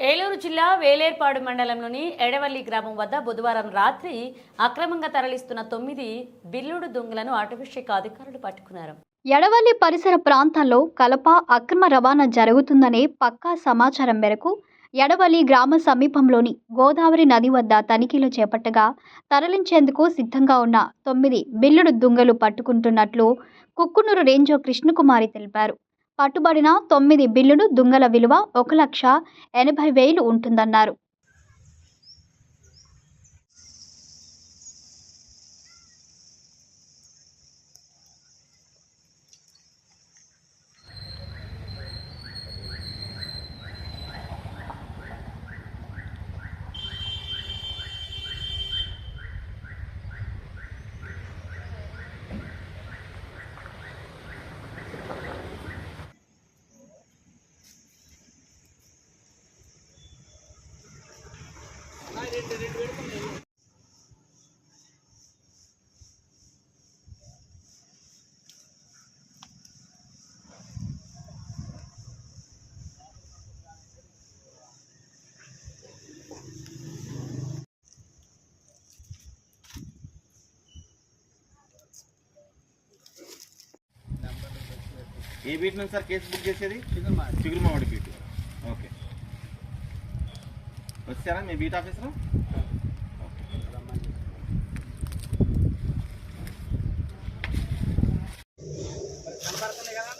ఏలూరు జిల్లా వేలేర్పాడు మండలంలోని ఎడవల్లి గ్రామం వద్ద బుధవారం రాత్రి అక్రమంగా తరలిస్తున్న తొమ్మిది బిల్లుడు దొంగలను ఆటోవిషేక అధికారులు పట్టుకున్నారు. ఎడవల్లి పరిసర ప్రాంతాల్లో కలప అక్రమ రవాణా జరుగుతుందనే పక్కా సమాచారం మేరకు ఎడవల్లి గ్రామ సమీపంలోని గోదావరి నది వద్ద తనిఖీలు చేపట్టగా తరలించేందుకు సిద్ధంగా ఉన్న తొమ్మిది బిల్లుడు దుంగలు పట్టుకుంటున్నట్లు కుక్కునూరు రేంజో కృష్ణకుమారి తెలిపారు. పట్టుబడిన తొమ్మిది బిల్లులు దుంగల విలువ ఒక లక్ష ఎనభై వేలు ఉంటుందన్నారు. ఏ బీట్ నుంచి సార్ కేసు బుక్ చేసేది? చిగురుమామిడి బీట్. ఓకే. వచ్చారా మీ బీట్ ఆఫీసర్ కనపడుతుంది కదా